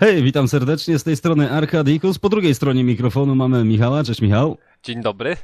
Hej, witam serdecznie z tej strony Arkadikus. Po drugiej stronie mikrofonu mamy Michała. Cześć Michał. Dzień dobry.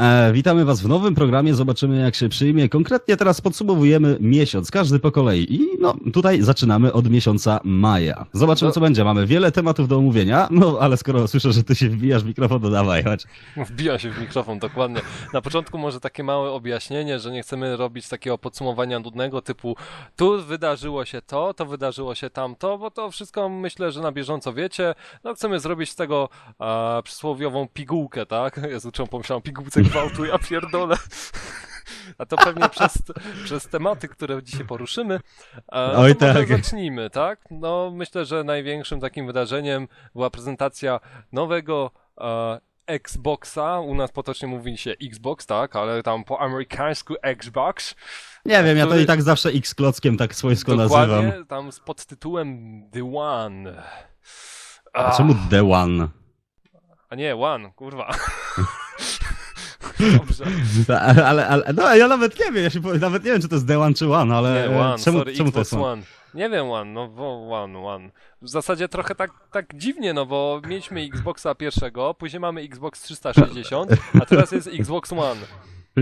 E, witamy Was w nowym programie. Zobaczymy, jak się przyjmie. Konkretnie teraz podsumowujemy miesiąc, każdy po kolei. I no, tutaj zaczynamy od miesiąca maja. Zobaczymy, No. co będzie. Mamy wiele tematów do omówienia. No, ale skoro słyszę, że Ty się wbijasz w mikrofon, to dawaj, chodź. Wbijam się w mikrofon, dokładnie. Na początku może takie małe objaśnienie, że nie chcemy robić takiego podsumowania nudnego typu tu wydarzyło się to, to wydarzyło się tamto, bo to wszystko myślę, że na bieżąco wiecie. No chcemy zrobić z tego a, przysłowiową pigułkę, tak? Jezu, czemu pomyślałem pigułce gwałtu, ja pierdolę. A to pewnie przez, przez tematy, które dzisiaj poruszymy. E, Oj, tak. zacznijmy, tak? No, myślę, że największym takim wydarzeniem była prezentacja nowego e, Xboxa. U nas potocznie mówi się Xbox, tak? Ale tam po amerykańsku Xbox. Nie wiem, ja to i tak zawsze X klockiem tak swojsko nazywam. Dokładnie, tam z podtytułem The One. A czemu The One? A nie, One, kurwa. Dobrze. Ale, ale, no, ja nawet nie wiem, ja się nawet nie wiem, czy to jest The One czy One, ale Nie, e, One, czemu, sorry, czemu to jest One? One. Nie wiem, One, no One, One. W zasadzie trochę tak, tak dziwnie, no bo mieliśmy Xboxa pierwszego, później mamy Xbox 360, a teraz jest Xbox One.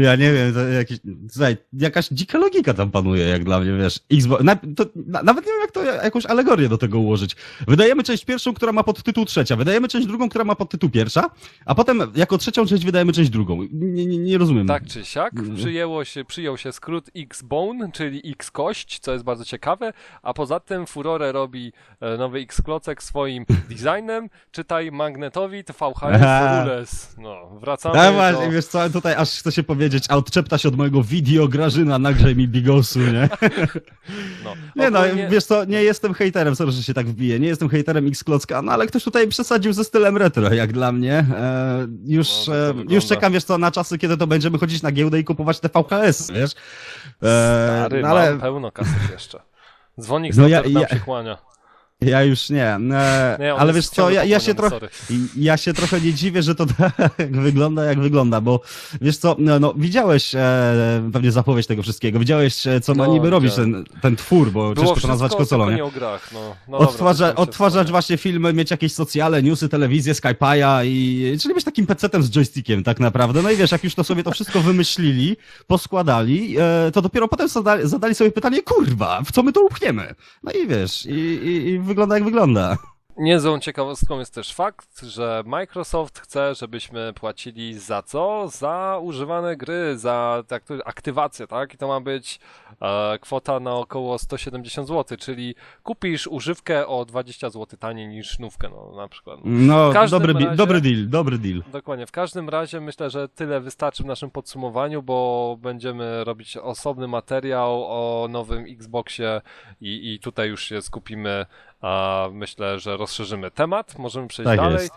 Ja nie wiem, to jakiś, słuchaj, jakaś dzika logika tam panuje, jak dla mnie, wiesz. Xbox, na, to, na, nawet nie wiem, jak to jakąś alegorię do tego ułożyć. Wydajemy część pierwszą, która ma podtytuł trzecia, wydajemy część drugą, która ma podtytuł pierwsza, a potem jako trzecią część wydajemy część drugą. Nie, nie, nie rozumiem. Tak czy siak, przyjęło się, przyjął się skrót X-Bone, czyli X-Kość, co jest bardzo ciekawe, a poza tym furorę robi e, nowy X-Klocek swoim designem, czytaj magnetowid VHS. Rules. No, wracamy właśnie, do... wiesz co, tutaj aż chcę się powiedzieć, a odczepta się od mojego video Grażyna, nagrzej mi bigosu, nie? No, Nie no, ogólnie- wiesz co, nie jestem hejterem, sorry, że się tak wbiję, nie jestem hejterem X-Klocka, no ale ktoś tutaj przesadził ze stylem retro, jak dla mnie. E, już, No, tak e, wygląda. już czekam, wiesz co, na czasy, kiedy to będziemy chodzić na giełdę i kupować te VHS, wiesz? E, Stary, no, ale pełno kaset jeszcze. Dzwonik No no ja- ja- się kłania. Ja już nie. E, Nie, ale wiesz co, ja, ja się sorry. Ja się trochę nie dziwię, że to tak wygląda, jak wygląda, bo wiesz co, no, no widziałeś e, pewnie zapowiedź tego wszystkiego, widziałeś, e, co ma No, niby robić ten, ten twór, bo Było ciężko to nazwać konsolą, nie? o grach, no. no dobra, Odtwarza, się odtwarzać właśnie filmy, mieć jakieś socjale, newsy, telewizję, Skype'a i... Czyli być takim pecetem z joystickiem tak naprawdę. No i wiesz, jak już to sobie to wszystko wymyślili, poskładali, e, to dopiero potem zadali, zadali sobie pytanie, kurwa, w co my to upchniemy? No i wiesz, i, i, i wygląda jak wygląda. Niezłą ciekawostką jest też fakt, że Microsoft chce, żebyśmy płacili za co? Za używane gry, za tak, aktywację, tak? I to ma być e, kwota na około 170 zł, czyli kupisz używkę o 20 zł taniej niż nówkę, no na przykład. No, dobry, razie- dobry deal, dobry deal. Dokładnie. W każdym razie myślę, że tyle wystarczy w naszym podsumowaniu, bo będziemy robić osobny materiał o nowym Xboxie i, i tutaj już się skupimy, myślę, że rozszerzymy temat. Możemy przejść Tak dalej. jest.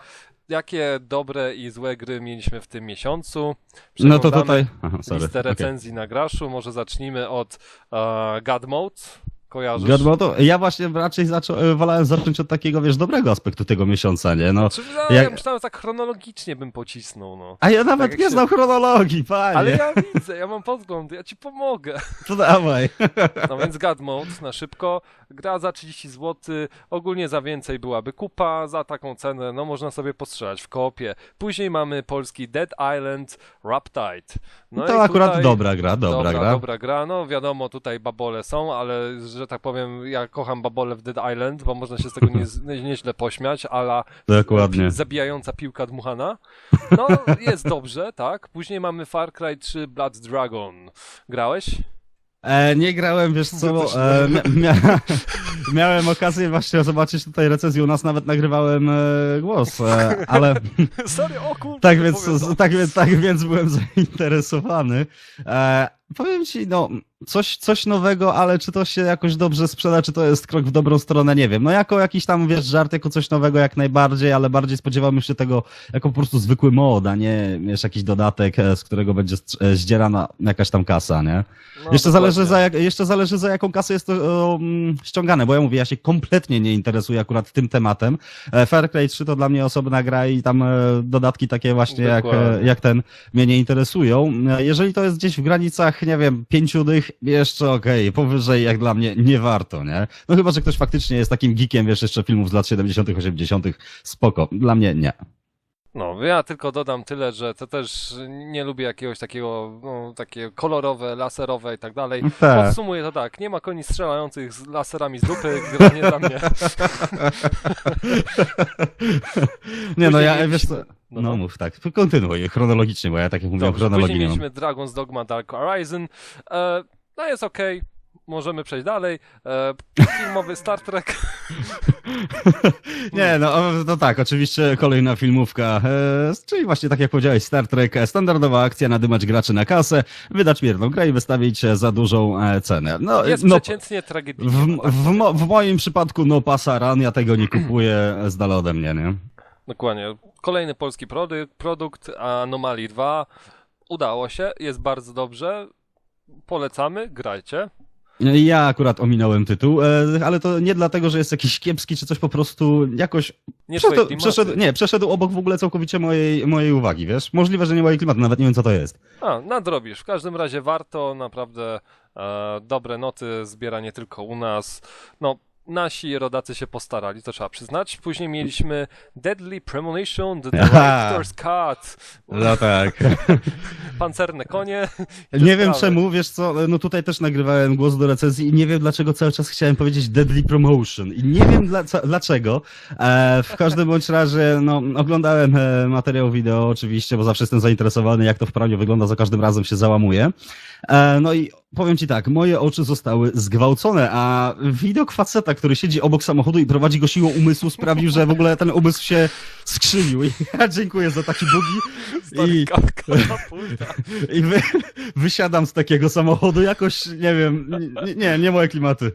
Jakie dobre i złe gry mieliśmy w tym miesiącu? No to tutaj... Aha, sorry. Listę recenzji na Graszu. Może zacznijmy od e, God Mode. Kojarzysz? To ja właśnie raczej zaczą, e, wolałem zacząć od takiego, wiesz, dobrego aspektu tego miesiąca, nie? No, Czy, no, Jak- Ja myślałem, tak chronologicznie bym pocisnął, no. a ja nawet jak nie się- znam chronologii, panie. Ale ja widzę, ja mam podgląd, ja ci pomogę. To dawaj. No więc God Mode na szybko. Gra za 30 zł. Ogólnie za więcej byłaby kupa. Za taką cenę, no można sobie postrzelać w koopie. Później mamy polski Dead Island Riptide. No to i akurat tutaj- dobra gra, dobra, dobra, gra. dobra gra. No wiadomo, tutaj babole są, ale że tak powiem, ja kocham babole w Dead Island, bo można się z tego nie, nieźle pośmiać, ala Dokładnie. zabijająca piłka dmuchana. No, jest dobrze, tak. Później mamy Far Cry 3 Blood Dragon. Grałeś? E, nie grałem, wiesz co, bo, e, mia, mia, miałem okazję właśnie zobaczyć tutaj recenzję, u nas nawet nagrywałem e, głos, e, ale Sorry, o kurde. tak więc, tak, więc, tak więc byłem zainteresowany. Powiem ci, no, coś, coś nowego, ale czy to się jakoś dobrze sprzeda, czy to jest krok w dobrą stronę, nie wiem. No jako jakiś tam, wiesz, żart, jako coś nowego jak najbardziej, ale bardziej spodziewamy się tego jako po prostu zwykły mod, a nie, wiesz, jakiś dodatek, e, z którego będzie e, zdzierana jakaś tam kasa, nie? No, jeszcze, zależy za jak, jeszcze zależy za jaką kasę jest to um, ściągane, bo ja mówię, ja się kompletnie nie interesuję akurat tym tematem. Far Cry 3 to dla mnie osobna gra i tam e, dodatki takie właśnie jak, Dokładnie. jak ten mnie nie interesują. Jeżeli to jest gdzieś w granicach nie wiem, pięciu dych jeszcze okej, powyżej jak dla mnie nie warto, nie? No chyba, że ktoś faktycznie jest takim geekiem, wiesz, jeszcze filmów z lat 70 80 spoko. Dla mnie nie. No, ja tylko dodam tyle, że to też nie lubię jakiegoś takiego, no, takie kolorowe, laserowe i tak dalej. Tak. Podsumuję to tak, nie ma koni strzelających z laserami z dupy, gra nie dla mnie. Nie, no ja, wiesz co, no, no, no. mów, tak, kontynuuj, chronologicznie, bo ja tak jak mówiłem, chronologii później mieliśmy Dragon's Dogma Dark Horizon. E, no jest okej, możemy przejść dalej. E, filmowy Star Trek. Nie, no, no tak, oczywiście kolejna filmówka, e, czyli właśnie tak jak powiedziałeś, Star Trek, e, standardowa akcja nadymać graczy na kasę, wydać mierną grę i wystawić za dużą e, cenę. No, Jest no przeciętnie tragicznie. w, w, mo- w moim przypadku, no pasaran, ja tego nie kupuję z dala ode mnie, nie? Dokładnie. Kolejny polski produkt, produkt Anomalii 2. Udało się, jest bardzo dobrze. Polecamy, grajcie. Ja akurat ominąłem tytuł, e, ale to nie dlatego, że jest jakiś kiepski czy coś, po prostu jakoś Nie przeszedł, przeszedł, nie, przeszedł obok w ogóle całkowicie mojej, mojej uwagi, wiesz? Możliwe, że nie mojej klimatu, nawet nie wiem co to jest. A, nadrobisz. W każdym razie warto, naprawdę e, dobre noty zbiera nie tylko u nas. No, nasi rodacy się postarali, to trzeba przyznać. Później mieliśmy Deadly Premonition, The. Director's Cut, No tak. pancerne konie. Nie wiem sprawy. czemu, wiesz co, no tutaj też nagrywałem głos do recenzji i nie wiem dlaczego cały czas chciałem powiedzieć Deadly Promotion i nie wiem dla, dlaczego. E, w każdym bądź razie, no, oglądałem e, materiał wideo oczywiście, bo zawsze jestem zainteresowany jak to w prawie wygląda, za każdym razem się załamuję. E, no i powiem ci tak, moje oczy zostały zgwałcone, a widok faceta, który siedzi obok samochodu i prowadzi go siłą umysłu sprawił, że w ogóle ten umysł się skrzywił. I ja dziękuję za taki bugi. I- i wy, wysiadam z takiego samochodu, jakoś, nie wiem, nie, nie, nie moje klimaty.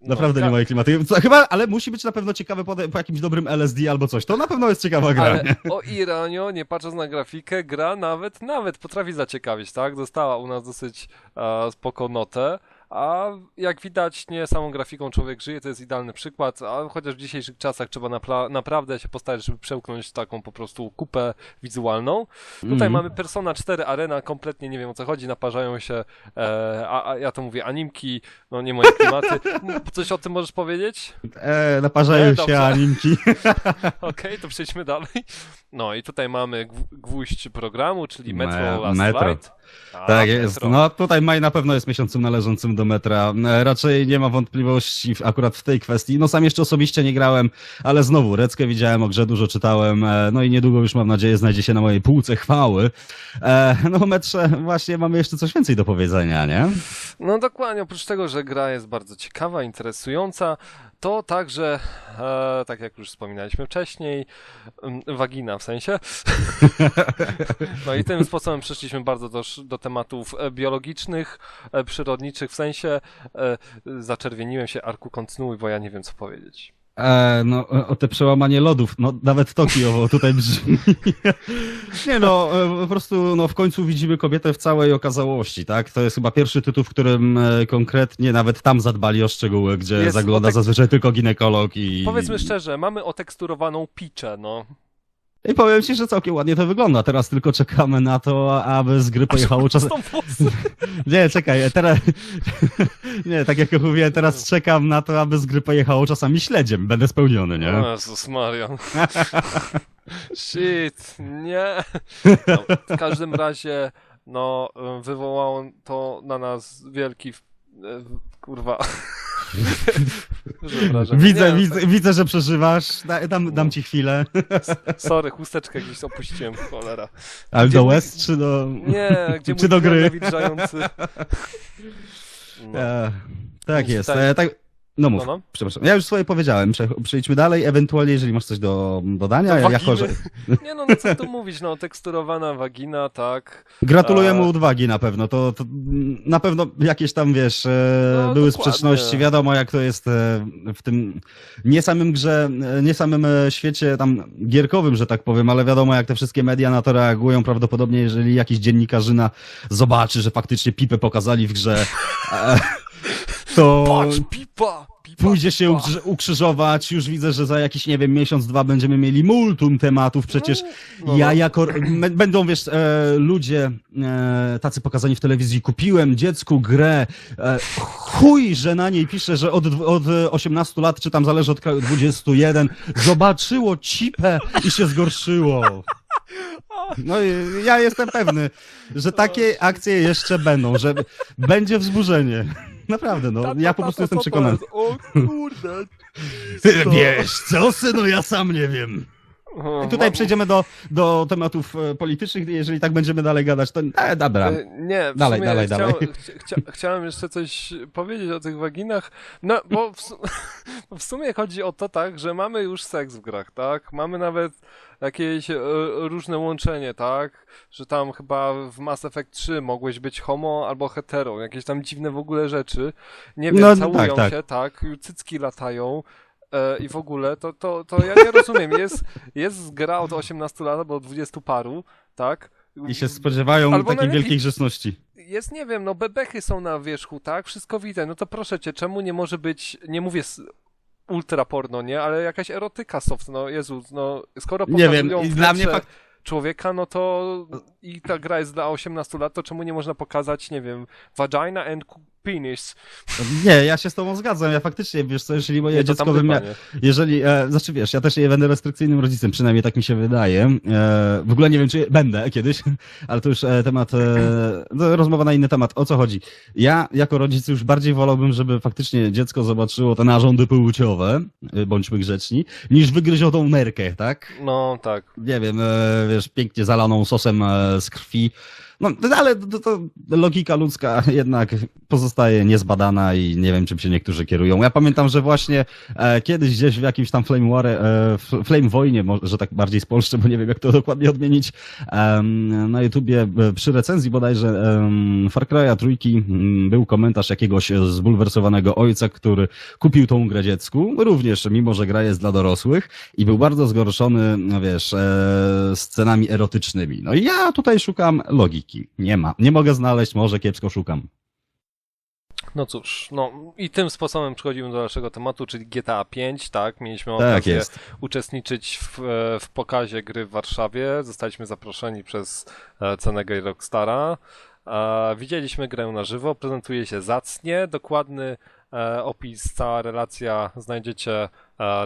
Naprawdę No, nie moje klimaty. Chyba, ale musi być na pewno ciekawe po, po jakimś dobrym LSD albo coś. To na pewno jest ciekawa gra, Ale nie? o Iranio, nie patrząc na grafikę, gra nawet, nawet potrafi zaciekawić, tak? Dostała u nas dosyć e, spoko notę, a jak widać, nie samą grafiką człowiek żyje, to jest idealny przykład, a chociaż w dzisiejszych czasach trzeba naprawdę się postarać, żeby przełknąć taką po prostu kupę wizualną. Tutaj Mhm. mamy Persona 4 Arena, kompletnie nie wiem o co chodzi, naparzają się, e, a, a ja to mówię, animki, no nie moje klimaty. Coś o tym możesz powiedzieć? E, naparzają Nie, się animki. Okej, to przejdźmy dalej. No i tutaj mamy gw- gwóźdź programu, czyli Metro Me- Last Metro. Light. A, tak jest. Metro. No tutaj maj na pewno jest miesiącem należącym do metra. E, Raczej nie ma wątpliwości akurat w tej kwestii. No sam jeszcze osobiście nie grałem, ale znowu, Reckę widziałem, o grze dużo czytałem, e, no i niedługo już mam nadzieję znajdzie się na mojej półce chwały. E, no o metrze właśnie mamy jeszcze coś więcej do powiedzenia, nie? No dokładnie, oprócz tego, że gra jest bardzo ciekawa, interesująca, to także, e, tak jak już wspominaliśmy wcześniej, mm, wagina w sensie. No i tym sposobem przeszliśmy bardzo do, do tematów e, biologicznych, e, przyrodniczych, w sensie e, zaczerwieniłem się, Arku, kontynuuj, bo ja nie wiem co powiedzieć. E, no, e, o te przełamanie lodów, no nawet to kijowo tutaj brzmi. Nie no, e, po prostu no, w końcu widzimy kobietę w całej okazałości, tak? To jest chyba pierwszy tytuł, w którym e, konkretnie nawet tam zadbali o szczegóły, gdzie Jest zagląda otek- zazwyczaj tylko ginekolog i... Powiedzmy szczerze, mamy oteksturowaną piczę, no. I powiem ci, że całkiem ładnie to wygląda. Teraz tylko czekamy na to, aby z gry pojechało czasem... Nie, czekaj, teraz... Nie, tak jak mówiłem, teraz czekam na to, aby z gry pojechało czasami śledziem. Będę spełniony, nie? Jezus Maria. Shit, nie. No, w każdym razie, no, wywołało to na nas wielki, kurwa. Widzę, Nie, widzę, widzę, że przeżywasz. Da, dam, dam ci chwilę. Sorry, chusteczkę gdzieś opuściłem, cholera. Ale do West czy do... Nie, gdzie Czy do gry? No, E, tak Więc jest. tak- E, tak... No mów, No, no. przepraszam. Ja już swoje powiedziałem. Prze przejdźmy dalej. Ewentualnie, jeżeli masz coś do dodania, Do jako że... waginy. Nie no, no co tu mówić, no, teksturowana wagina, tak. Gratuluję mu A- odwagi na pewno. To, to na pewno jakieś tam, wiesz, e, No, były dokładnie. sprzeczności. Wiadomo, jak to jest e, w tym nie samym grze, e, nie samym świecie tam gierkowym, że tak powiem, ale wiadomo, jak te wszystkie media na to reagują. Prawdopodobnie, jeżeli jakiś dziennikarzyna zobaczy, że faktycznie pipę pokazali w grze. To Patrz, pipa! pipa pójdzie się pipa. ukrzyż- ukrzyżować. Już widzę, że za jakiś, nie wiem, miesiąc, dwa będziemy mieli multum tematów. Przecież No, ja no. jako, będą, wiesz, e, ludzie e, tacy pokazani w telewizji, kupiłem dziecku grę, e, chuj, że na niej pisze, że od, od 18 lat, czy tam zależy od kraju, 21, zobaczyło cipę i się zgorszyło. No i ja jestem pewny, że takie akcje jeszcze będą, że będzie wzburzenie. Naprawdę, no, ja po prostu jestem przekonany. O kurde. Ty wiesz co, synu, ja sam nie wiem. I tutaj przejdziemy do, do tematów e, politycznych, jeżeli tak będziemy dalej gadać, to e, dobra. E, Nie, w Dalej, sumie dalej, chciał, dalej. Chcia, chcia, chciałem jeszcze coś powiedzieć o tych waginach. No, bo w, w sumie chodzi o to tak, że mamy już seks w grach, tak? Mamy nawet jakieś e, różne łączenie, tak? Że tam chyba w Mass Effect 3 mogłeś być homo albo hetero, jakieś tam dziwne w ogóle rzeczy. Nie wiem, No, całują tak, tak. się, tak? Cycki latają. E, I w ogóle to, to, to ja nie rozumiem. Jest, jest gra od 18 lat albo od 20 paru, tak? I się spodziewają Albo takiej najlepiej- wielkiej grzeczności. jest, nie wiem, no bebechy są na wierzchu, tak? Wszystko widzę. No to proszę cię, czemu nie może być, nie mówię ultra porno, nie? Ale jakaś erotyka soft, no Jezu, no skoro Nie wiem, pokazują i dla mnie fakt... człowieka, no to i ta gra jest dla 18 lat, to czemu nie można pokazać, nie wiem, vagina and penis? Nie, ja się z tobą zgadzam, ja faktycznie, wiesz co, jeżeli moje Nie, dziecko by mia... Jeżeli, e, znaczy wiesz, ja też nie będę restrykcyjnym rodzicem, przynajmniej tak mi się wydaje. E, w ogóle nie wiem, czy będę kiedyś, ale to już e, temat, e, no, rozmowa na inny temat. O co chodzi? Ja jako rodzic już bardziej wolałbym, żeby faktycznie dziecko zobaczyło te narządy płciowe, e, bądźmy grzeczni, niż wygryzią tą nerkę, tak? No tak. Nie wiem, e, wiesz, pięknie zalaną sosem e, z krwi. No, ale to, to logika ludzka jednak pozostaje niezbadana i nie wiem, czym się niektórzy kierują. Ja pamiętam, że właśnie e, kiedyś gdzieś w jakimś tam Flame War, e, Flame Wojnie, może tak bardziej spolszczę, bo nie wiem, jak to dokładnie odmienić, em, na YouTubie e, przy recenzji bodajże em, Far Cry'a trójki był komentarz jakiegoś zbulwersowanego ojca, który kupił tą grę dziecku, również mimo, że gra jest dla dorosłych i był bardzo zgorszony, no wiesz, e, scenami erotycznymi. No i ja tutaj szukam logiki. Nie ma. Nie mogę znaleźć, może kiepsko szukam. No cóż, no i tym sposobem przechodzimy do naszego tematu, czyli GTA 5, tak? Mieliśmy Tak okazję jest. uczestniczyć w, e, w pokazie gry w Warszawie. Zostaliśmy zaproszeni przez e, Cenega i Rockstara. E, Widzieliśmy grę na żywo, prezentuje się zacnie. Dokładny opis, cała relacja znajdziecie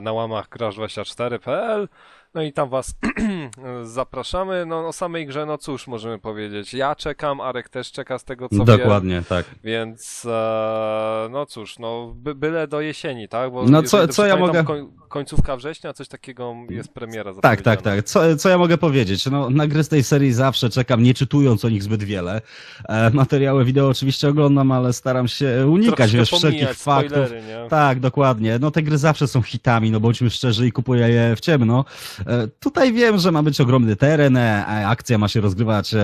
na łamach graż24.pl. No i tam was zapraszamy. No o samej grze, no cóż możemy powiedzieć. Ja czekam, Arek też czeka z tego co wiem. Dokładnie, tak. Więc e, no cóż, no by, byle do jesieni, tak? Bo No co- co ja mogę- koń- końcówka września, coś takiego jest premiera Tak, tak, zapowiedziana. tak. Co, co ja mogę powiedzieć? No, na gry z tej serii zawsze czekam, nie czytując o nich zbyt wiele. E, materiały wideo oczywiście oglądam, ale staram się unikać, wiesz, wszelkich faktów. spoilery? Tak, dokładnie. No te gry zawsze są hitami, no bądźmy szczerzy i kupuję je w ciemno. E, Tutaj wiem, że ma być ogromny teren, e, akcja ma się rozgrywać e,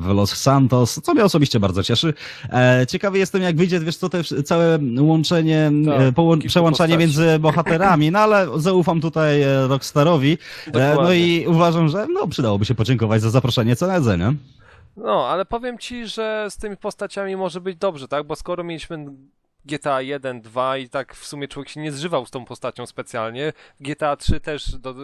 w Los Santos, co mnie osobiście bardzo cieszy. Ciekawy jestem, jak wyjdzie, wiesz co, te całe łączenie, Tak, przełączanie postaci. między bohaterami, no ale zaufam tutaj Rockstarowi. No Dokładnie. i uważam, że no przydałoby się podziękować za zaproszenie Cenedze, nie? No, ale powiem ci, że z tymi postaciami może być dobrze, tak? Bo skoro mieliśmy GTA 1, 2 i tak w sumie człowiek się nie zżywał z tą postacią specjalnie, GTA 3 też do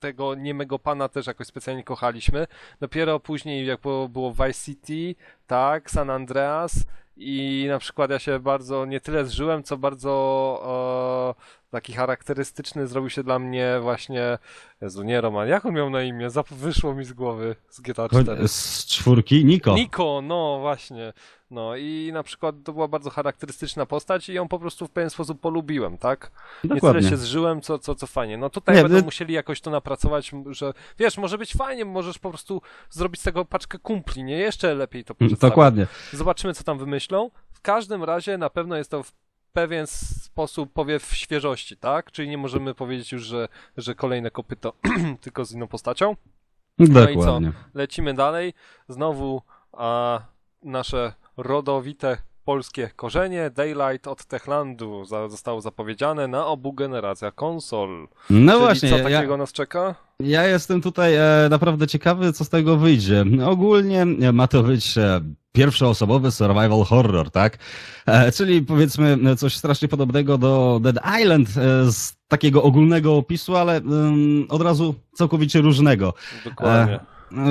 tego niemego pana też jakoś specjalnie kochaliśmy. Dopiero później, jak było, Vice City, tak, San Andreas i na przykład ja się bardzo nie tyle zżyłem, co bardzo e, taki charakterystyczny zrobił się dla mnie właśnie Jezu, nie Roman, jak on miał na imię? Zap- wyszło mi z głowy z GTA 4. Z czwórki Niko. Niko, no właśnie. No i na przykład to była bardzo charakterystyczna postać i ją po prostu w pewien sposób polubiłem, tak? Nie Dokładnie. tyle się zżyłem, co, co, co fajnie. No tutaj Nie, będą y- musieli jakoś to napracować, że wiesz, może być fajnie, możesz po prostu zrobić z tego paczkę kumpli, nie? Jeszcze lepiej to przedstawić. Dokładnie. Zobaczymy, co tam wymyślą. W każdym razie na pewno jest to w pewien sposób powiew świeżości, tak? Czyli nie możemy powiedzieć już, że, że kolejne kopyto tylko z inną postacią. No i co? Dokładnie. Lecimy dalej. Znowu a, nasze rodowite polskie korzenie. Daylight od Techlandu za, zostało zapowiedziane na obu generacjach konsol. No Czyli właśnie, co ja, takiego nas czeka? Ja jestem tutaj e, naprawdę ciekawy, co z tego wyjdzie. Ogólnie e, ma to być e, pierwszoosobowy survival horror, tak? E, czyli powiedzmy e, coś strasznie podobnego do Dead Island e, z takiego ogólnego opisu, ale em, od razu całkowicie różnego. Dokładnie.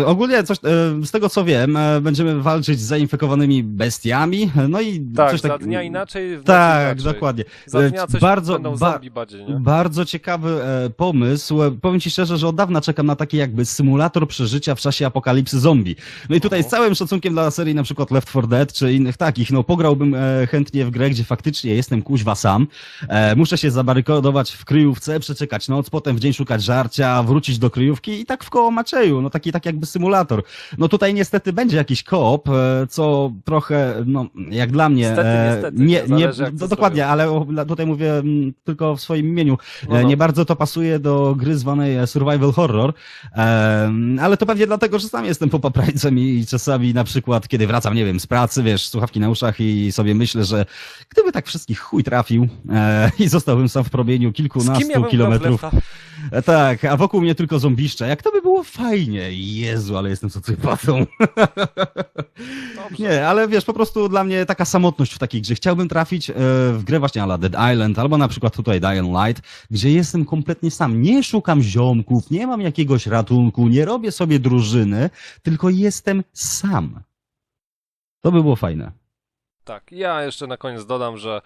Ogólnie coś, e, z tego co wiem, e, będziemy walczyć z zainfekowanymi bestiami, no i tak, coś za tak... dnia inaczej, Tak, inaczej. dokładnie. Za dnia coś bardzo, będą ba- zombie bardziej? Bardzo ciekawy e, pomysł. Powiem ci szczerze, że od dawna czekam na taki jakby symulator przeżycia w czasie apokalipsy zombie. No i tutaj z Oho. całym szacunkiem dla serii na przykład Left 4 Dead czy innych takich, no pograłbym chętnie w grę, gdzie faktycznie jestem kuźwa sam. Muszę się zabarykodować w kryjówce, przeczekać noc, potem w dzień szukać żarcia, wrócić do kryjówki i tak w koło Macieju. No taki tak jakby symulator. No tutaj niestety będzie jakiś koop, e, co trochę, no jak dla mnie, Niestety, e, niestety, nie, nie, zależy, no, dokładnie, ale tutaj mówię tylko w swoim imieniu. No, E, no. Nie bardzo to pasuje do gry zwanej survival horror, ale to pewnie dlatego, że sam jestem popaprańcem i czasami na przykład, kiedy wracam, nie wiem, z pracy, wiesz, słuchawki na uszach i sobie myślę, że gdyby tak wszystkich chuj trafił i zostałbym sam w promieniu ja kilkunastu w kilometrów. Tak, a wokół mnie tylko zombiszcze. Jak to by było fajnie. Jezu, ale jestem socjopatą. Dobrze. Nie, ale wiesz, po prostu dla mnie taka samotność w takiej grze. Chciałbym trafić e, w grę właśnie ala Dead Island, albo na przykład tutaj Dying Light, gdzie jestem kompletnie sam. Nie szukam ziomków, nie mam jakiegoś ratunku, nie robię sobie drużyny, tylko jestem sam. To by było fajne. Tak, ja jeszcze na koniec dodam, że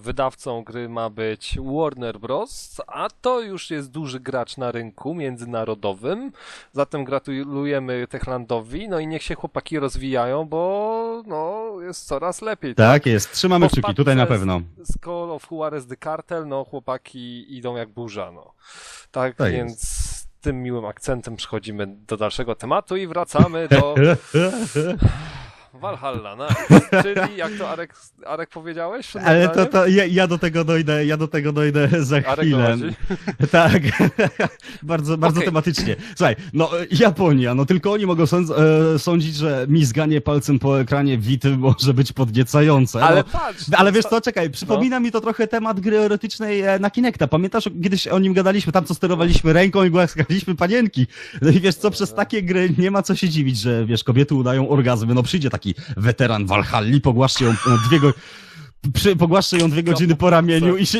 wydawcą gry ma być Warner Bros., a to już jest duży gracz na rynku międzynarodowym. Zatem gratulujemy Techlandowi, no i niech się chłopaki rozwijają, bo no, jest coraz lepiej. Tak jest, trzymamy kciuki, tutaj na pewno. Z Call of Juarez The Cartel, no chłopaki idą jak burza, no. Tak, Tak więc tym miłym akcentem przechodzimy do dalszego tematu i wracamy do Valhalla, no. Czyli jak to Arek, Arek powiedziałeś? Ale to, to ja, ja do tego dojdę, ja do tego dojdę za chwilę. Tak, bardzo, bardzo Okej. tematycznie. Słuchaj, no e, Japonia, no tylko oni mogą sądz, e, sądzić, że mizganie palcem po ekranie Wity może być podniecające. Ale no. patrz! Ale wiesz to- co, czekaj, przypomina mi to trochę temat gry erotycznej e, na Kinecta. Pamiętasz, kiedyś o nim gadaliśmy, tam co sterowaliśmy ręką i głaskaliśmy panienki. No i wiesz co, przez takie gry nie ma co się dziwić, że wiesz, kobiety udają orgazmy. No przyjdzie taki weteran Walhalli, pogłaszczy ją e, dwie go... Przy, pogłaszczę ją dwie godziny po ramieniu i się,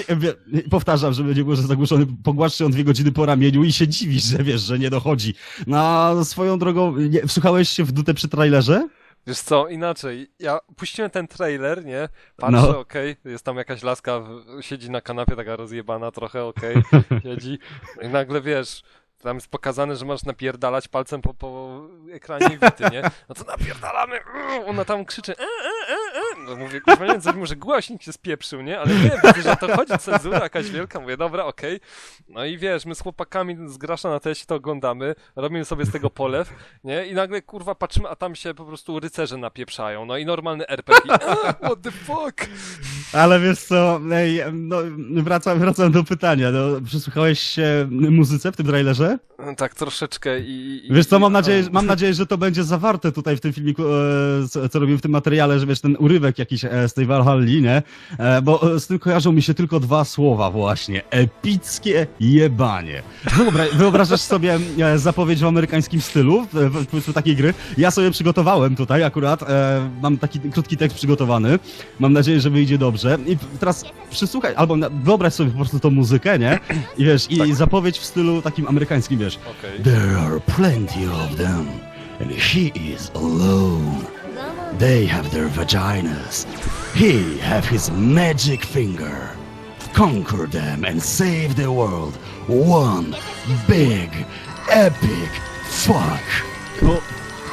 powtarzam, żeby nie było, że zagłuszony, pogłaszczę ją dwie godziny po ramieniu i się dziwisz, że wiesz, że nie dochodzi. Na swoją drogą, nie, wsłuchałeś się w dutę przy trailerze? Wiesz co, inaczej, ja puściłem ten trailer, nie? Patrzę, No. okej, jest tam jakaś laska, siedzi na kanapie, taka rozjebana trochę, okej, siedzi. I nagle wiesz, tam jest pokazane, że masz napierdalać palcem po, po ekranie wity, nie? No to napierdalamy, ona tam krzyczy, e, e, e, e. No mówię, kurwa, nie wiem, może głośnik się spieprzył, nie? Ale nie, widzę, że o to chodzi, cenzura jakaś wielka, mówię, dobra, okej. No i wiesz, my z chłopakami z Grasza na teście to oglądamy, robimy sobie z tego polew, nie? I nagle, kurwa, patrzymy, a tam się po prostu rycerze napieprzają, no i normalny RPG. What the fuck? Ale wiesz co, ej, no, wracam, wracam do pytania. No, przysłuchałeś się muzyce w tym trailerze? Tak troszeczkę i... i Wiesz co, mam i- nadzieję, mam nadzieję, że to będzie zawarte tutaj w tym filmiku, e, co, co robimy w tym materiale, że wiesz, ten urywek jakiś e, z tej Valhalli, nie? E, bo e, z tym kojarzą mi się tylko dwa słowa właśnie. Epickie jebanie. Wyobra- wyobrażasz sobie zapowiedź w amerykańskim stylu, powiedzmy takiej gry? Ja sobie przygotowałem tutaj akurat, mam taki krótki tekst przygotowany. Mam nadzieję, że wyjdzie dobrze. I teraz przysłuchaj, albo wyobraź sobie po prostu tą muzykę, nie? I wiesz, i zapowiedź w stylu takim amerykańskim, wiesz. Okej. There are plenty of them, and he is alone. They have their vaginas. He have his magic finger. Conquer them and save the world. One big, epic fuck.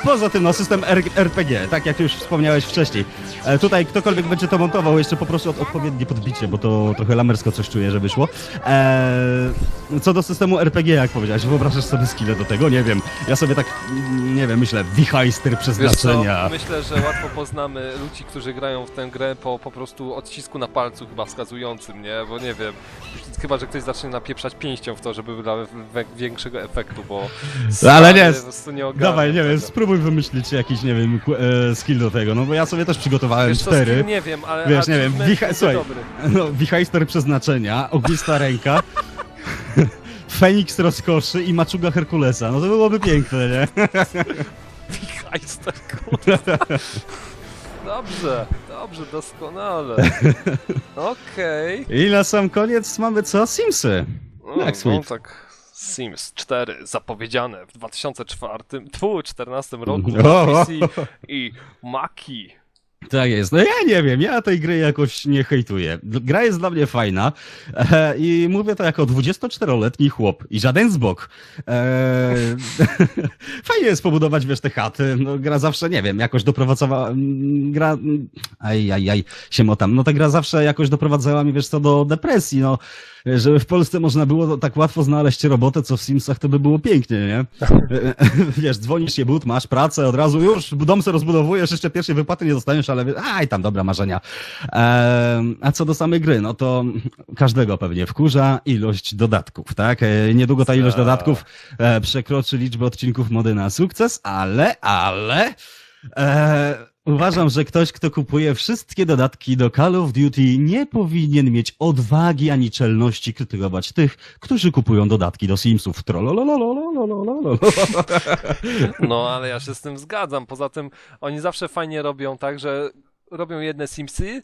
Poza tym, no, system R RPG, tak jak już wspomniałeś wcześniej. E, tutaj ktokolwiek będzie to montował, jeszcze poproszę o odpowiednie podbicie, bo to trochę lamersko coś czuję, że wyszło. E, co do systemu RPG, jak powiedziałeś, wyobrażasz sobie skille do tego? Nie wiem. Ja sobie tak, nie wiem, myślę, wichajster przeznaczenia. myślę, że łatwo poznamy ludzi, którzy grają w tę grę po po prostu odcisku na palcu chyba wskazującym, nie? Bo nie wiem, chyba, że ktoś zacznie napieprzać pięścią w to, żeby we- większego efektu, bo... Ale nie, po prostu nie Dawaj, nie wiem, tego. Spróbuj wymyślić jakiś, nie wiem, e, skill do tego, no bo ja sobie też przygotowałem Wiesz co, cztery. skill nie wiem, ale Wiesz, nie wiem, wicha- słuchaj. dobry. No, wichajster przeznaczenia, ognista ręka, Feniks rozkoszy i maczuga Herkulesa. No to byłoby piękne, nie? Heister, kurwa. Dobrze, dobrze, doskonale. Okej. I na sam koniec mamy co? Simsy. Okay. Tak, sweet. no tak. Sims 4 zapowiedziane w 2004, 2014 roku na. PC i Maki. Tak jest. No ja nie wiem, ja tej gry jakoś nie hejtuję. Gra jest dla mnie fajna e, i mówię to jako 24-letni chłop i żaden z bok. E, fajnie jest pobudować, wiesz, te chaty. No, gra zawsze, nie wiem, jakoś doprowadzała... Gra... Aj, aj, aj, się motam. No ta gra zawsze jakoś doprowadzała mnie, wiesz co, do depresji, no. Żeby w Polsce można było tak łatwo znaleźć robotę, co w Simsach, to by było pięknie, nie? Wiesz, dzwonisz się but, masz pracę, od razu już dom sobie rozbudowujesz, jeszcze pierwszej wypłaty nie dostaniesz, ale aj tam, dobra, marzenia. A co do samej gry, no to każdego pewnie wkurza ilość dodatków, tak? E, Niedługo ta ilość Tak. dodatków e, przekroczy liczbę odcinków mody na sukces, ale, ale... E, Uważam, że ktoś, kto kupuje wszystkie dodatki do Call of Duty, nie powinien mieć odwagi ani czelności krytykować tych, którzy kupują dodatki do Simsów. No, ale ja się z tym zgadzam. Poza tym oni zawsze fajnie robią tak, że robią jedne Simsy,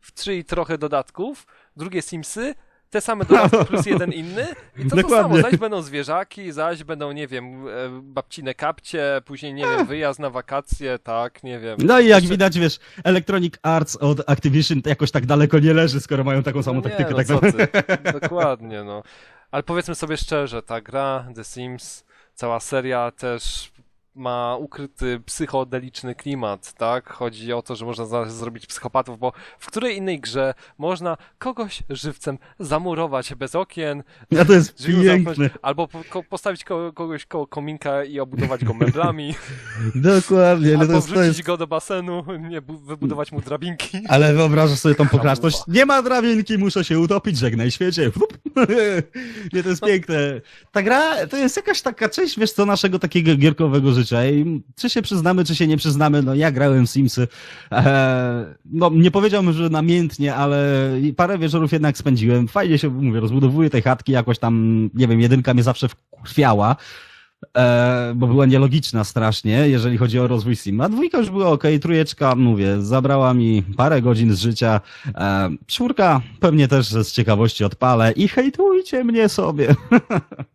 w trzy i trochę dodatków, drugie Simsy, te same dodatki plus jeden inny i to to Dokładnie. samo. Zaś będą zwierzaki, zaś będą, nie wiem, e, babcine kapcie, później, nie wiem, wyjazd na wakacje, tak, nie wiem. No i jak Jeszcze- widać, wiesz, Electronic Arts od Activision jakoś tak daleko nie leży, skoro mają taką samą No taktykę. Nie, tak no ty. Dokładnie, no. Ale powiedzmy sobie szczerze, ta gra The Sims, cała seria też ma ukryty psychodeliczny klimat, tak? Chodzi o to, że można zrobić psychopatów, bo w której innej grze można kogoś żywcem zamurować bez okien, A to jest piękne. albo po, postawić ko, kogoś koło kominka i obudować go meblami, Dokładnie. No to albo jest, to wrzucić jest... go do basenu, nie, bu- wybudować mu drabinki. Ale wyobrażasz sobie tą pokraczność. Nie ma drabinki, muszę się utopić, żegnaj świecie. Nie, to jest piękne. Ta gra to jest jakaś taka część, wiesz co, naszego takiego gierkowego życia. Czy się przyznamy, czy się nie przyznamy, no ja grałem w Simsy. Eee, no nie powiedziałbym, że namiętnie, ale parę wieczorów jednak spędziłem. Fajnie się, mówię, rozbudowuję tej chatki, jakoś tam, nie wiem, jedynka mnie zawsze wkrwiała. E, bo była nielogiczna strasznie, jeżeli chodzi o rozwój Sima. Dwójka już była ok, trójeczka, mówię, zabrała mi parę godzin z życia. E, czwórka pewnie też z ciekawości odpalę i hejtujcie mnie sobie.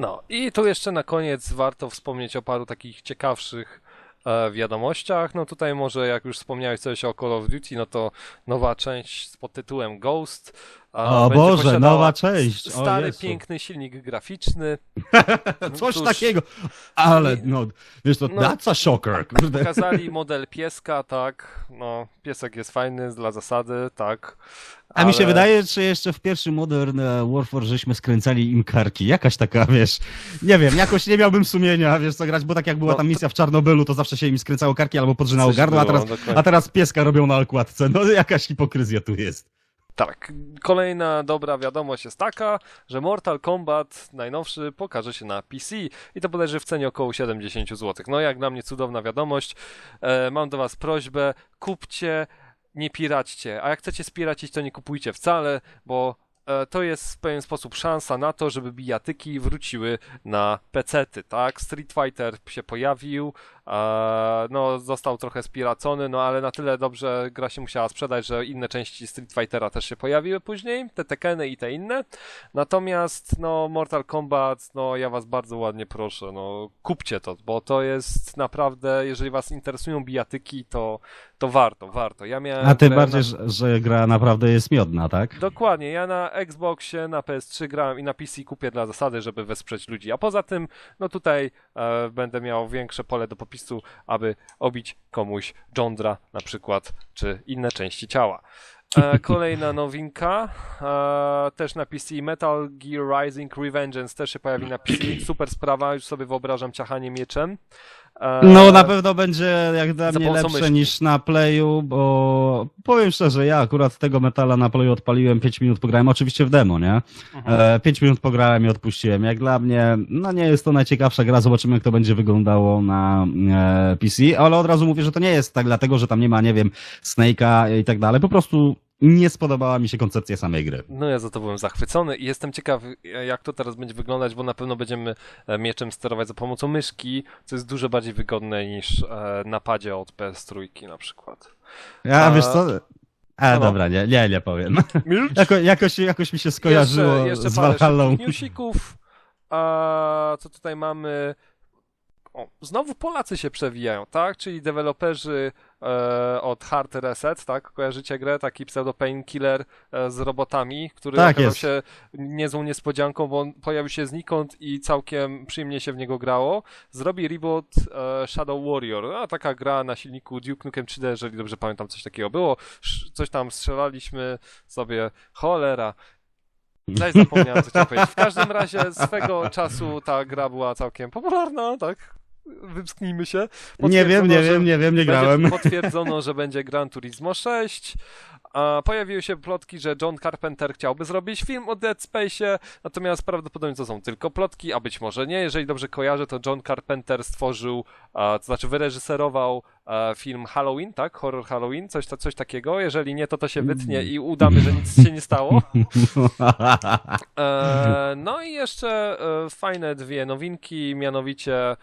No i tu jeszcze na koniec warto wspomnieć o paru takich ciekawszych e, wiadomościach. No tutaj może jak już wspomniałeś coś o Call of Duty, no to nowa część pod tytułem Ghost. E, O Boże, nowa część, Stary, piękny silnik graficzny. Coś cóż. takiego. Ale, no, wiesz to, No. that's a shocker, kurde. Pokazali model pieska, tak. No, piesek jest fajny dla zasady, tak. A mi się ale- wydaje, że jeszcze w pierwszym Modern Warfare żeśmy skręcali im karki. Jakaś taka, wiesz, nie wiem, jakoś nie miałbym sumienia, wiesz co grać, bo tak jak była No, tam misja w Czarnobylu, to zawsze się im skręcało karki albo podrzynało Coś gardło, a teraz, a teraz pieska robią na okładce. No jakaś hipokryzja tu jest. Tak, kolejna dobra wiadomość jest taka, że Mortal Kombat najnowszy pokaże się na PC i to bodajże w cenie około 70 zł. No jak dla mnie cudowna wiadomość. E, mam do Was prośbę, kupcie, nie piraćcie, a jak chcecie spiracić, to nie kupujcie wcale, bo e, to jest w pewien sposób szansa na to, żeby bijatyki wróciły na pecety, tak? Street Fighter się pojawił, no został trochę spiracony, no ale na tyle dobrze gra się musiała sprzedać, że inne części Street Fightera też się pojawiły później, te Tekeny i te inne. Natomiast no Mortal Kombat, no ja was bardzo ładnie proszę, no kupcie to, bo to jest naprawdę, jeżeli was interesują bijatyki, to, to warto, warto. Ja miałem A tym bardziej, na... że, że gra naprawdę jest miodna, tak? Dokładnie, ja na Xboxie, na PS3 grałem i na PC kupię dla zasady, żeby wesprzeć ludzi. A poza tym, no tutaj e, będę miał większe pole do popisu, aby obić komuś jądra na przykład, czy inne części ciała. E, kolejna nowinka, e, też na PC, Metal Gear Rising Revengeance też się pojawi na PC. Super sprawa, już sobie wyobrażam ciachanie mieczem. E, No na pewno będzie jak dla mnie lepsze myszki. niż na Playu, bo powiem szczerze, ja akurat tego metala na Playu odpaliłem 5 minut pograłem, oczywiście w demo, nie? Mhm. E, 5 minut pograłem i odpuściłem. Jak dla mnie, no nie jest to najciekawsza gra, zobaczymy jak to będzie wyglądało na e, PC, ale od razu mówię, że to nie jest tak dlatego, że tam nie ma, nie wiem, Snake'a i tak dalej, po prostu nie spodobała mi się koncepcja samej gry. No ja za to byłem zachwycony i jestem ciekaw, jak to teraz będzie wyglądać, bo na pewno będziemy e, mieczem sterować za pomocą myszki, co jest dużo bardziej wygodne niż e, napadzie od PS3 na przykład. Ja, A- wiesz co? A, no. dobra, nie, nie, nie powiem. Jako, jakoś, jakoś mi się skojarzyło jeszcze, jeszcze z Valhallą. newsików. A co tutaj mamy? O, znowu Polacy się przewijają, tak? Czyli deweloperzy e, od Hard Reset, tak? Kojarzycie grę? Taki pseudo painkiller e, z robotami, który Tak, okazał jest. się niezłą niespodzianką, bo on pojawił się znikąd i całkiem przyjemnie się w niego grało. Zrobi reboot e, Shadow Warrior, a taka gra na silniku Duke Nukem 3D, jeżeli dobrze pamiętam, coś takiego było. Sz- Coś tam strzelaliśmy sobie, cholera. Daj zapomniałem, co chciałem powiedzieć. W każdym razie swego czasu ta gra była całkiem popularna, tak? Wymsknijmy się. Nie wiem, nie wiem, nie wiem, nie grałem. Potwierdzono, że będzie Gran Turismo 6. A pojawiły się plotki, że John Carpenter chciałby zrobić film o Dead Space, natomiast prawdopodobnie to są tylko plotki, a być może nie. Jeżeli dobrze kojarzę, to John Carpenter stworzył, a, to znaczy wyreżyserował film Halloween, tak? Horror Halloween, coś, ta- coś takiego. Jeżeli nie, to to się wytnie i udamy, że nic się nie stało. E, no i jeszcze e, fajne dwie nowinki, mianowicie e,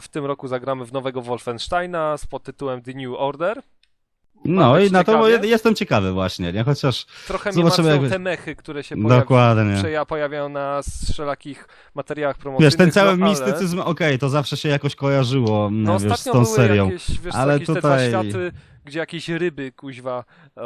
w tym roku zagramy w nowego Wolfensteina z pod tytułem The New Order. No i na to ciekawie. jestem ciekawy właśnie, nie? Chociaż Trochę mnie Zobaczymy, martwią jak- te mechy, które się pojawi, dokładnie. przeja- pojawiają na wszelakich materiałach promocyjnych. Wiesz, ten cały no, ale- mistycyzm, okej, to zawsze się jakoś kojarzyło, No wiesz, z tą serią. jakieś, wiesz, Ale jakieś te dwa tutaj- światy, gdzie jakieś ryby, kuźwa, e,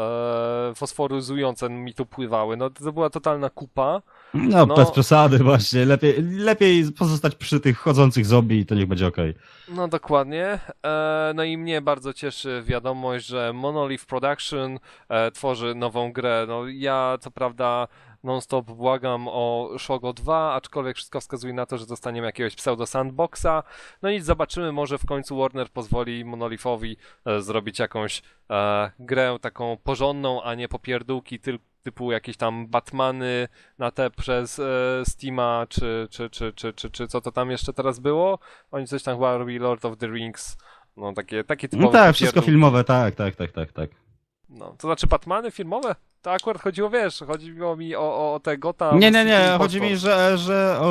fosforyzujące mi tu pływały. No to była totalna kupa. No, No. bez przesady właśnie, lepiej, lepiej pozostać przy tych chodzących zombie i to niech będzie okej. No dokładnie. E, no i mnie bardzo cieszy wiadomość, że Monolith Production e, tworzy nową grę. No ja co prawda non-stop błagam o Shogo 2, aczkolwiek wszystko wskazuje na to, że dostaniemy jakiegoś pseudo sandboxa. No i zobaczymy, może w końcu Warner pozwoli Monolithowi e, zrobić jakąś e, grę taką porządną, a nie popierdółki tyl, typu jakieś tam Batmany na te przez e, Steama, czy, czy, czy, czy, czy, czy co to tam jeszcze teraz było? Oni coś tam chyba robili Lord of the Rings. No takie, takie typowe No tak, wszystko filmowe, tak, tak, tak, tak, tak. No, to znaczy Batmany filmowe? To akurat chodziło, wiesz, chodziło mi o, o, o te Gotham. Nie, nie, nie, chodzi mi, że, że o,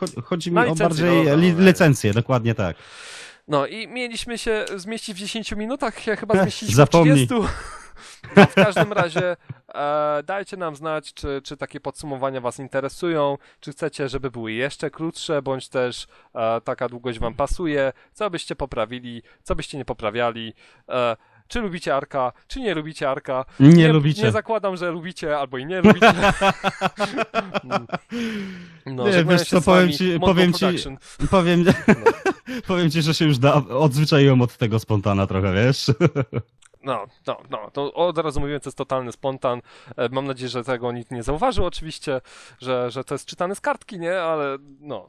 cho- chodzi mi Na o bardziej no li, dobra. licencję, dokładnie tak. No i mieliśmy się zmieścić w 10 minutach, ja chyba zmieściliśmy Zapomnij. w 30. No, w każdym razie e, dajcie nam znać, czy, czy takie podsumowania Was interesują, czy chcecie, żeby były jeszcze krótsze, bądź też e, taka długość Wam pasuje, co byście poprawili, co byście nie poprawiali. E, czy lubicie Arka, czy nie lubicie Arka. Nie, lubicie. Nie zakładam, że lubicie albo i nie lubicie. No, Nie, wiesz co, powiem ci- powiem ci-. Powiem, powiem ci, że się już da, odzwyczaiłem od tego spontana trochę, wiesz? No, no, no, to od razu mówiłem, to jest totalny spontan. E, Mam nadzieję, że tego nikt nie zauważył oczywiście, że, że to jest czytane z kartki, nie? Ale no,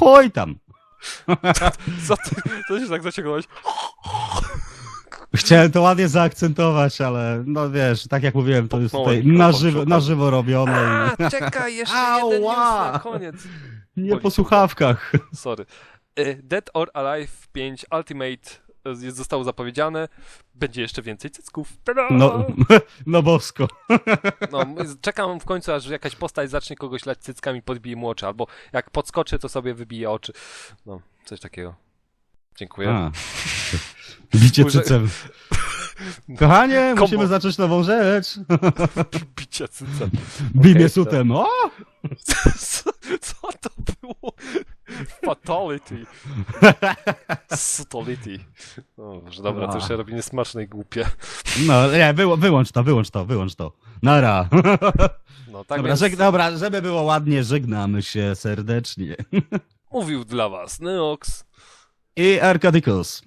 Choj tam. co ty, co się tak zaciągnąłeś? Chciałem to ładnie zaakcentować, ale no wiesz, tak jak mówiłem, to jest tutaj na żywo, na żywo robione A, czekaj, jeszcze Ała! jeden news na koniec. i nie po słuchawkach. Sorry. E, Dead or Alive 5 Ultimate e, jest, zostało zapowiedziane. Będzie jeszcze więcej cycków. Tada! No, no bosko. No, m- czekam w końcu, aż jakaś postać zacznie kogoś lać cyckami, podbije mu oczy, albo jak podskoczy, to sobie wybije oczy. No, coś takiego. Dziękuję. A. Bicie cycem. Kochanie, Kombo. musimy zacząć nową rzecz. Bicie cycem. Bibie Okej, sutem. O! Co, co to było? Fatality. Sutality. No, że dobra, to już się robi niesmaczne i głupie. No nie, wyło, wyłącz to, wyłącz to, wyłącz to. Nara. No, tak Dobra, więc żeg, dobra, żeby było ładnie, żegnamy się serdecznie. mówił dla was Neox. I Arcadicus.